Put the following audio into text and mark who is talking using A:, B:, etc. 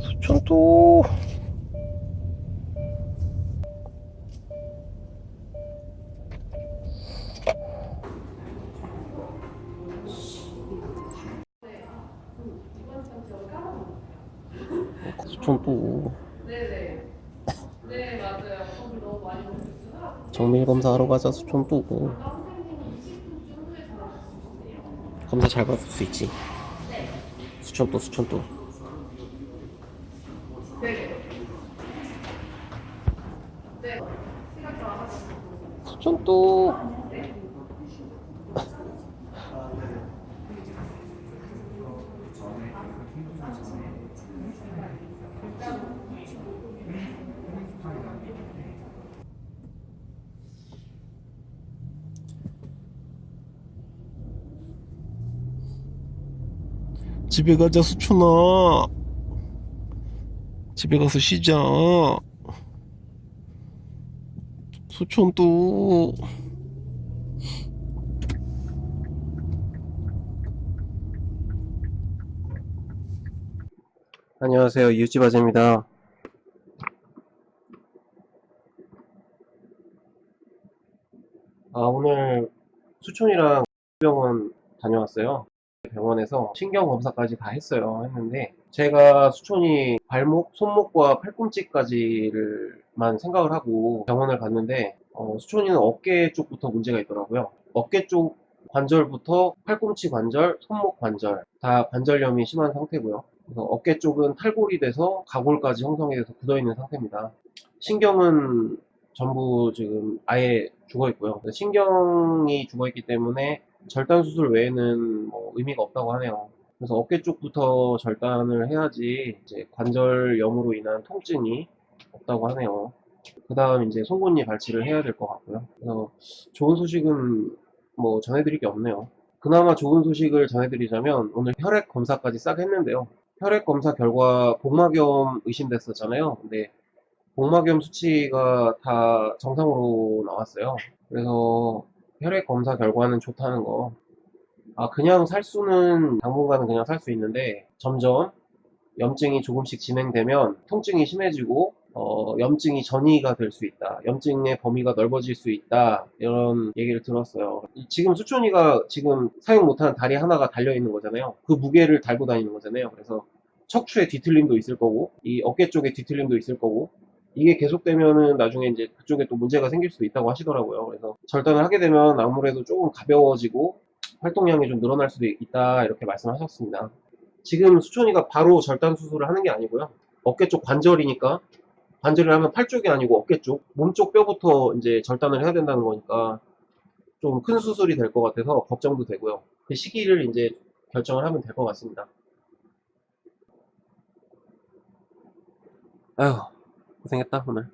A: 수천도. 수천도. 정밀 검사하러 가자 수천도. 검사 잘 받을 수 있지? 수천도 수천도
B: 네네. 네. 시간 좋아하시고.
A: 수천도 집에 가자 수천아. 집에 가서 쉬자 수천도 안녕하세요. 유지바제입니다. 아 오늘 수촌이랑 병원 다녀왔어요. 병원에서 신경 검사까지 다 했어요. 했는데 제가 수촌이 발목, 손목과 팔꿈치까지를만 생각을 하고 병원을 갔는데 어, 수촌이는 어깨 쪽부터 문제가 있더라고요. 어깨 쪽 관절부터 팔꿈치 관절, 손목 관절 다 관절염이 심한 상태고요. 어깨 쪽은 탈골이 돼서 가골까지 형성이 돼서 굳어있는 상태입니다. 신경은 전부 지금 아예 죽어 있고요. 신경이 죽어 있기 때문에 절단 수술 외에는 뭐 의미가 없다고 하네요. 그래서 어깨 쪽부터 절단을 해야지 이제 관절염으로 인한 통증이 없다고 하네요. 그 다음 이제 송곳니 발치를 해야 될 것 같고요. 그래서 좋은 소식은 뭐 전해드릴 게 없네요. 그나마 좋은 소식을 전해드리자면 오늘 혈액 검사까지 싹 했는데요. 혈액 검사 결과 복막염 의심됐었잖아요. 근데 복막염 수치가 다 정상으로 나왔어요. 그래서 혈액 검사 결과는 좋다는 거. 아, 그냥 살 수는 당분간은 그냥 살 수 있는데 점점 염증이 조금씩 진행되면 통증이 심해지고 어, 염증이 전이가 될 수 있다. 염증의 범위가 넓어질 수 있다. 이런 얘기를 들었어요. 이- 지금 수촌이가 지금 사용 못하는 다리 하나가 달려 있는 거잖아요. 그 무게를 달고 다니는 거잖아요. 그래서 척추에 뒤틀림도 있을 거고, 이 어깨 쪽에 뒤틀림도 있을 거고, 이게 계속되면은 나중에 이제 그쪽에 또 문제가 생길 수도 있다고 하시더라고요. 그래서 절단을 하게 되면 아무래도 조금 가벼워지고 활동량이 좀 늘어날 수도 있다 이렇게 말씀하셨습니다. 지금 수촌이가 바로 절단 수술을 하는 게 아니고요. 어깨 쪽 관절이니까 관절을 하면 팔 쪽이 아니고 어깨 쪽, 몸 쪽 뼈부터 이제 절단을 해야 된다는 거니까 좀 큰 수술이 될 것 같아서 걱정도 되고요. 그 시기를 이제 결정을 하면 될 것 같습니다. 아휴, 고생했다, 오늘.